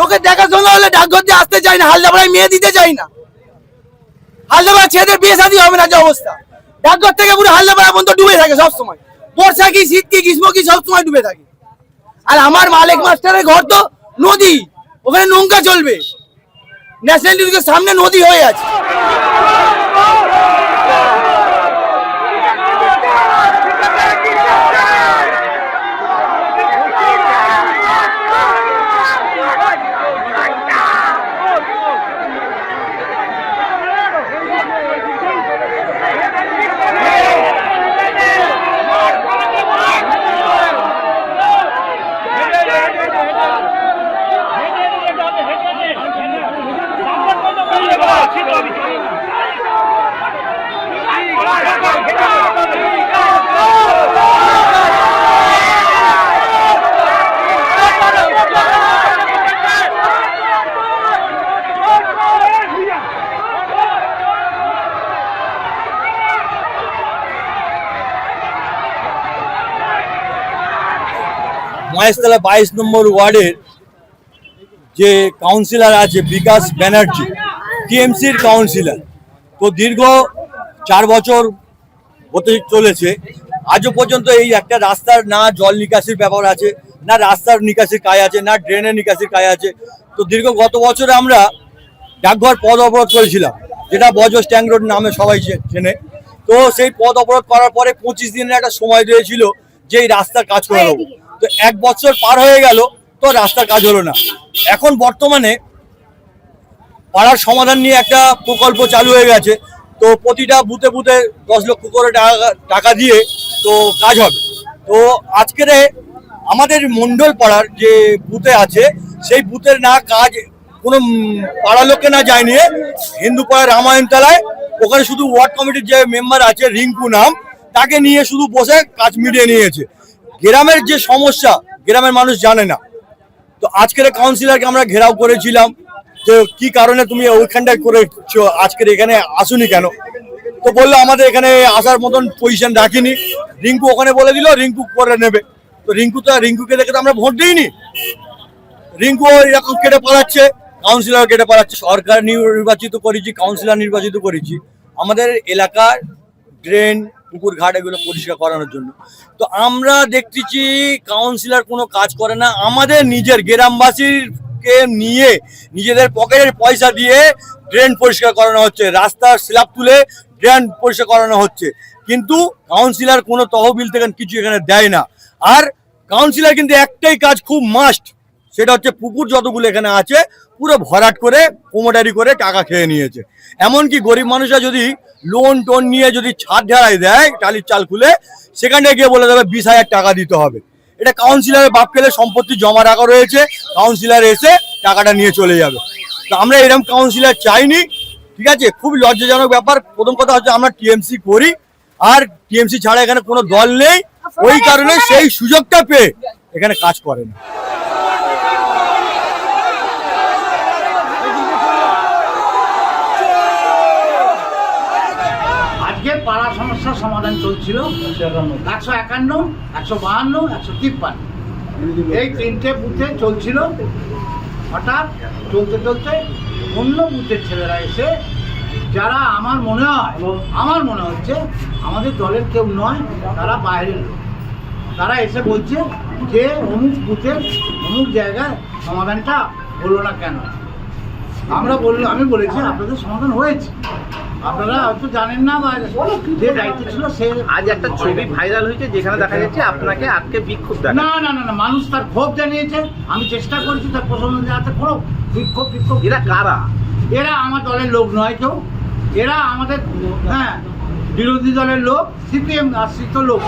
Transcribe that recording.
লোকের দেখাশোনা হলে ডাকঘর দিয়ে আসতে চাই না হালদাপাড়ায় মেয়ে দিতে চাই না। হালদাপাড়া ছেলেদের বিয়ে শাদী হবে না যে অবস্থা। ডাকঘর থেকে পুরো হালদাপাড়া পর্যন্ত ডুবে থাকে সবসময়। বর্ষা কি, শীত কি, গ্রীষ্ম কি, সবসময় ডুবে থাকে। আর আমার মালিক মাস্টারের ঘর তো নদী, ওখানে নৌকা চলবে। ন্যাশনাল সামনে নদী হয়ে আছে। মহেশতলা বাইশ নম্বর ওয়ার্ডের যে কাউন্সিলর আছে বিকাশ ব্যানার্জি, টিএমসির কাউন্সিলর। তো দীর্ঘ চার বছর হতে চলেছে। আজও পর্যন্ত এই একটা রাস্তার না জল নিকাশির ব্যাপার আছে, না রাস্তার নিকাশির কাজ আছে, না ড্রেনের নিকাশির কাজ আছে। তো দীর্ঘ গত বছরে আমরা ডাকঘর পদ অবরোধ করেছিলাম, যেটা বজ স্ট্যাং রোড নামে সবাই চেনে। তো সেই পদ অবরোধ করার পরে পঁচিশ দিনের একটা সময় দিয়েছিল যে এই রাস্তার কাজ করে দেবো। তো এক বছর পার হয়ে গেল, তো রাস্তার কাজ হলো না। এখন বর্তমানে পাড়ার সমাধান নিয়ে একটা প্রকল্প চালু হয়ে গেছে, তো প্রতিটা বুথে বুথে দশ লক্ষ করে টাকা টাকা দিয়ে তো কাজ হবে। তো আজকের আমাদের মন্ডল পাড়ার যে বুথে আছে, সেই বুথের না কাজ কোনো পাড়ার লোককে না যায় নিয়ে হিন্দু পাড়ার রামায়ণ তলায়, ওখানে শুধু ওয়ার্ড কমিটির যে মেম্বার আছে, রিঙ্কু নাম, তাকে নিয়ে শুধু বসে কাজ মিটিয়ে নিয়েছে। গ্রামের যে সমস্যা, গ্রামের মানুষ জানে না। তো আজকের কাউন্সিলরকে আমরা ঘেরাও করেছিলাম যে, কি কারণে তুমি ওইখানটায় করেছ? আজকের এখানে আসুনি কেন? তো বলল, আমাদের এখানে আসার মতন পজিশন রাখিনি। রিঙ্কু ওখানে বলে দিল, রিঙ্কু করে নেবে। তো রিঙ্কু তো, রিঙ্কুকে দেখে তো আমরা ভোট দিইনি। রিঙ্কু এরকম কেটে পালাচ্ছে কাউন্সিলর কেটে পালাচ্ছে। সরকার নির- নির্বাচিত করেছি কাউন্সিলর নির্বাচিত করেছি। আমাদের এলাকার ড্রেন পুকুর ঘাট এগুলো পরিষ্কার করানোর জন্য। তো আমরা দেখতেছি কাউন্সিলর কোনো কাজ করে না। আমাদের নিজের গ্রামবাসীকে নিয়ে নিজেদের পকেটের পয়সা দিয়ে ড্রেন পরিষ্কার করানো হচ্ছে। রাস্তার স্ল্যাব তুলে ড্রেন পরিষ্কার করানো হচ্ছে। কিন্তু কাউন্সিলর কোনো তহবিল থেকে কিছু এখানে দেয় না। আর কাউন্সিলর কিন্তু একটাই কাজ খুব মাস্ট সেটা হচ্ছে পুকুর যতগুলো এখানে আছে, পুরো ভরাট করে কোমোটারি করে টাকা খেয়ে নিয়েছে। এমনকি গরিব মানুষরা যদি লোন টোন নিয়ে যদি ছাদ ঢালাই দেয়, টালির চাল খুলে, সেখানে গিয়ে বলে দেবে বিশ হাজার টাকা দিতে হবে। এটা কাউন্সিলরের বাপ খেলে সম্পত্তি জমা রাখা রয়েছে কাউন্সিলর এসে টাকাটা নিয়ে চলে যাবে। তো আমরা এরকম কাউন্সিলর চাইনি, ঠিক আছে? খুব লজ্জাজনক ব্যাপার। প্রথম কথা হচ্ছে আমরা টিএমসি করি, আর টিএমসি ছাড়া এখানে কোনো দল নেই। ওই কারণে সেই সুযোগটা পেয়ে এখানে কাজ করে না আজকে পাড়া সমস্যার সমাধান চলছিল। একশো একান্ন, একশো বাহান্ন, একশো তিপ্পান্ন। এই তিনটে বুথে চলছিল। হঠাৎ চলতে চলতে অন্য বুথের ছেলেরা এসে, যারা আমার মনে হয়, আমার মনে হচ্ছে আমাদের দলের কেউ নয়, তারা বাইরের লোক। তারা এসে বলছে যে, অমুক বুথের, অমুক জায়গায় সমাধানটা হলো না কেন? আমরা বললাম, আমি বলেছি, আপনাদের সমাধান হয়েছে। আপনারা হয়তো জানেন না বা যে দায়িত্ব ছিল সে আজ একটা ছবি ভাইরাল হয়েছে যেখানে দেখা যাচ্ছে আপনাকে আজকে বিক্ষোভ না না না না মানুষ তার ক্ষোভ জানিয়েছে। আমি চেষ্টা করেছি তার প্রশমন জানাতে। কোনো বিক্ষোভ বিক্ষোভ এরা কারা? এরা আমার দলের লোক নয় কেউ। এরা আমাদের হ্যাঁ বিরোধী দলের লোক সিপিএম আশ্রিত লোক।